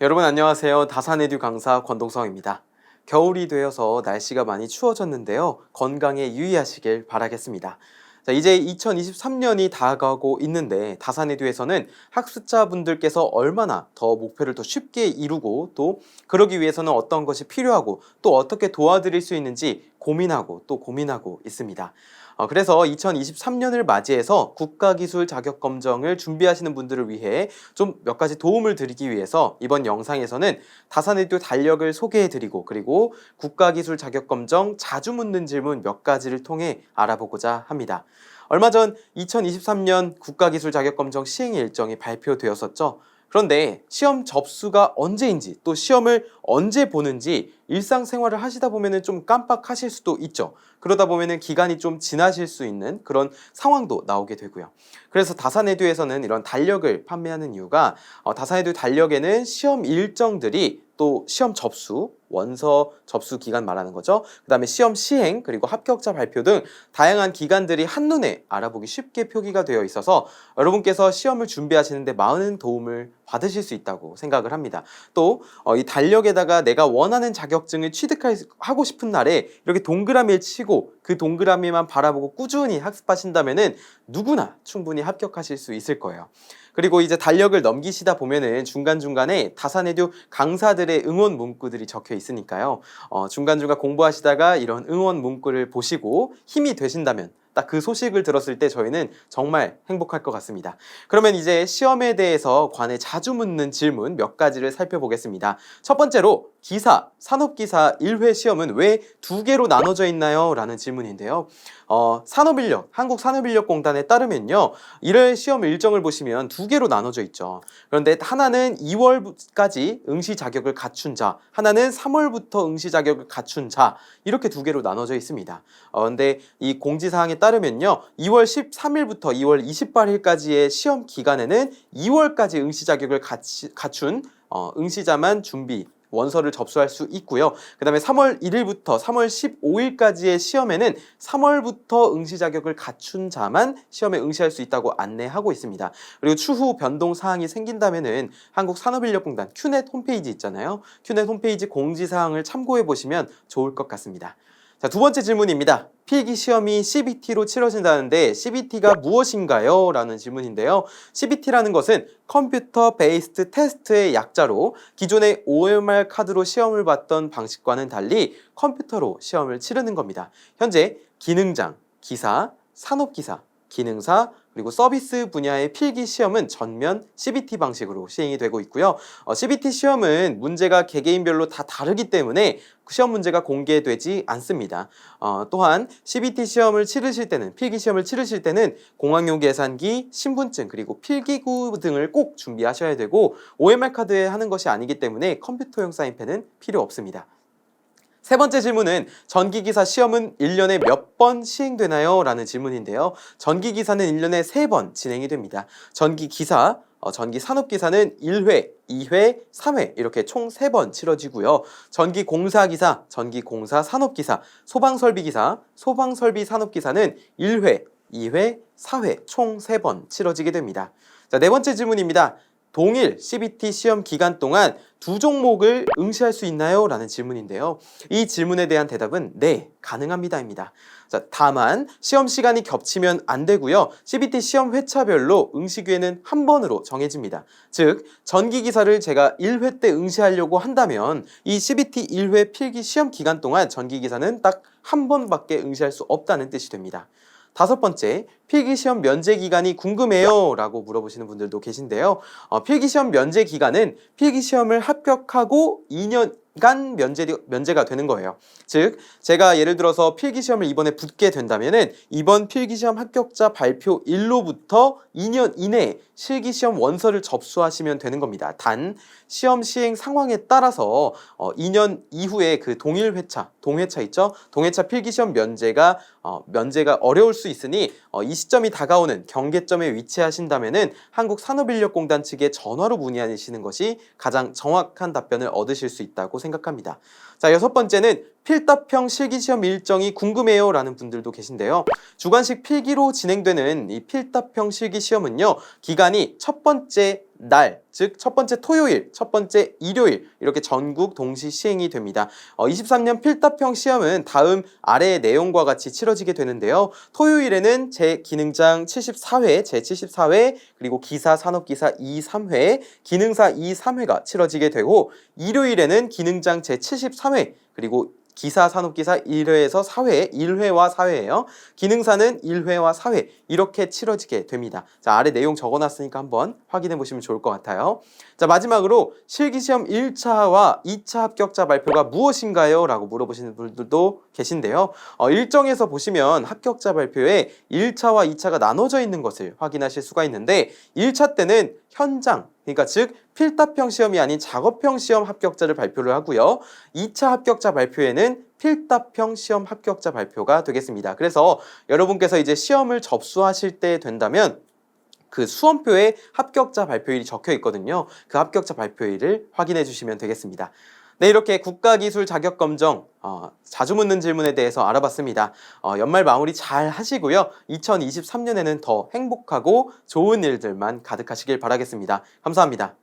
여러분 안녕하세요. 다산에듀 강사 권동성입니다. 겨울이 되어서 날씨가 많이 추워졌는데요. 건강에 유의하시길 바라겠습니다. 자, 이제 2023년이 다가오고 있는데 다산에듀에서는 학습자분들께서 얼마나 더 목표를 더 쉽게 이루고 또 그러기 위해서는 어떤 것이 필요하고 또 어떻게 도와드릴 수 있는지 고민하고 또 고민하고 있습니다. 어, 그래서 2023년을 맞이해서 국가기술 자격검정을 준비하시는 분들을 위해 좀 몇 가지 도움을 드리기 위해서 이번 영상에서는 다산에듀 달력을 소개해드리고 그리고 국가기술 자격검정 자주 묻는 질문 몇 가지를 통해 알아보고자 합니다. 얼마 전 2023년 국가기술 자격검정 시행 일정이 발표되었었죠. 그런데 시험 접수가 언제인지 또 시험을 언제 보는지 일상생활을 하시다 보면은 좀 깜빡하실 수도 있죠. 그러다 보면은 기간이 좀 지나실 수 있는 그런 상황도 나오게 되고요. 그래서 다산에듀에서는 이런 달력을 판매하는 이유가 어, 다산에듀 달력에는 시험 일정들이 또 시험 접수, 원서 접수 기간 말하는 거죠. 그 다음에 시험 시행, 그리고 합격자 발표 등 다양한 기간들이 한눈에 알아보기 쉽게 표기가 되어 있어서 여러분께서 시험을 준비하시는데 많은 도움을 받으실 수 있다고 생각을 합니다. 또이 달력에다가 내가 원하는 자격 증을 취득하고 싶은 날에 이렇게 동그라미를 치고 그 동그라미만 바라보고 꾸준히 학습하신다면은 누구나 충분히 합격하실 수 있을 거예요. 그리고 이제 달력을 넘기시다 보면은 중간중간에 다산에듀 강사들의 응원 문구들이 적혀 있으니까요. 어, 중간중간 공부하시다가 이런 응원 문구를 보시고 힘이 되신다면 딱 그 소식을 들었을 때 저희는 정말 행복할 것 같습니다. 그러면 이제 시험에 대해서 관해 자주 묻는 질문 몇 가지를 살펴보겠습니다. 첫 번째로 기사, 산업기사 1회 시험은 왜 두 개로 나눠져 있나요? 라는 질문인데요. 어, 산업인력, 한국산업인력공단에 따르면요. 1회 시험 일정을 보시면 두 개로 나눠져 있죠. 그런데 하나는 2월까지 응시 자격을 갖춘 자, 하나는 3월부터 응시 자격을 갖춘 자, 이렇게 두 개로 나눠져 있습니다. 어, 근데 이 공지사항에 따르면요. 2월 13일부터 2월 28일까지의 시험 기간에는 2월까지 응시 자격을 갖춘 어, 응시자만 준비 원서를 접수할 수 있고요. 그 다음에 3월 1일부터 3월 15일까지의 시험에는 3월부터 응시 자격을 갖춘 자만 시험에 응시할 수 있다고 안내하고 있습니다. 그리고 추후 변동 사항이 생긴다면은 한국산업인력공단 큐넷 홈페이지 있잖아요. 큐넷 홈페이지 공지 사항을 참고해 보시면 좋을 것 같습니다. 자, 두 번째 질문입니다. 필기 시험이 CBT로 치러진다는데 CBT가 무엇인가요? 라는 질문인데요. CBT라는 것은 컴퓨터 베이스트 테스트의 약자로 기존의 OMR 카드로 시험을 봤던 방식과는 달리 컴퓨터로 시험을 치르는 겁니다. 현재 기능장, 기사, 산업기사, 기능사, 그리고 서비스 분야의 필기 시험은 전면 CBT 방식으로 시행이 되고 있고요. 어, CBT 시험은 문제가 개개인별로 다 다르기 때문에 그 시험 문제가 공개되지 않습니다. 어, 또한 CBT 시험을 치르실 때는 필기 시험을 치르실 때는 공학용 계산기, 신분증 그리고 필기구 등을 꼭 준비하셔야 되고 OMR 카드에 하는 것이 아니기 때문에 컴퓨터용 사인펜은 필요 없습니다. 세 번째 질문은 전기기사 시험은 1년에 몇 번 시행되나요? 라는 질문인데요. 전기기사는 1년에 3번 진행이 됩니다. 전기기사, 어, 전기산업기사는 1회, 2회, 3회 이렇게 총 3번 치러지고요. 전기공사기사, 전기공사산업기사, 소방설비기사, 소방설비산업기사는 1회, 2회, 4회 총 3번 치러지게 됩니다. 자, 네 번째 질문입니다. 동일 CBT 시험 기간 동안 두 종목을 응시할 수 있나요? 라는 질문인데요. 이 질문에 대한 대답은 네, 가능합니다입니다. 자, 다만 시험 시간이 겹치면 안 되고요. CBT 시험 회차별로 응시 기회는 한 번으로 정해집니다. 즉, 전기 기사를 제가 1회 때 응시하려고 한다면 이 CBT 1회 필기 시험 기간 동안 전기 기사는 딱 한 번밖에 응시할 수 없다는 뜻이 됩니다. 다섯 번째, 필기시험 면제 기간이 궁금해요 라고 물어보시는 분들도 계신데요. 어, 필기시험 면제 기간은 필기시험을 합격하고 2년간 면제, 면제가 되는 거예요. 즉, 제가 예를 들어서 필기시험을 이번에 붙게 된다면은 이번 필기시험 합격자 발표 일로부터 2년 이내에 실기시험 원서를 접수하시면 되는 겁니다. 단, 시험 시행 상황에 따라서 어, 2년 이후에 그 동일 회차, 동회차 있죠? 동회차 필기시험 면제가 어, 면제가 어려울 수 있으니 어, 이 시점이 다가오는 경계점에 위치하신다면은 한국산업인력공단 측에 전화로 문의하시는 것이 가장 정확한 답변을 얻으실 수 있다고 생각합니다. 자, 여섯 번째는 필답형 실기시험 일정이 궁금해요 라는 분들도 계신데요. 주관식 필기로 진행되는 이 필답형 실기시험은요, 기간이 첫 번째 날, 즉 첫 번째 토요일, 첫 번째 일요일 이렇게 전국 동시 시행이 됩니다. 어, 23년 필답형 시험은 다음 아래의 내용과 같이 치러지게 되는데요. 토요일에는 제 기능장 74회, 제 74회, 그리고 기사 산업기사 2, 3회, 기능사 2, 3회가 치러지게 되고 일요일에는 기능장 제 73회, 그리고 기사 산업기사 1회에서 4회, 1회와 4회예요. 기능사는 1회와 4회 이렇게 치러지게 됩니다. 자, 아래 내용 적어놨으니까 한번 확인해 보시면 좋을 것 같아요. 자, 마지막으로 실기시험 1차와 2차 합격자 발표가 무엇인가요? 라고 물어보시는 분들도 계신데요. 어, 일정에서 보시면 합격자 발표에 1차와 2차가 나눠져 있는 것을 확인하실 수가 있는데 1차 때는 현장, 그러니까 즉 필답형 시험이 아닌 작업형 시험 합격자를 발표를 하고요. 2차 합격자 발표에는 필답형 시험 합격자 발표가 되겠습니다. 그래서 여러분께서 이제 시험을 접수하실 때 된다면 그 수험표에 합격자 발표일이 적혀 있거든요. 그 합격자 발표일을 확인해 주시면 되겠습니다. 네, 이렇게 국가기술 자격검정 어, 자주 묻는 질문에 대해서 알아봤습니다. 어, 연말 마무리 잘 하시고요. 2023년에는 더 행복하고 좋은 일들만 가득하시길 바라겠습니다. 감사합니다.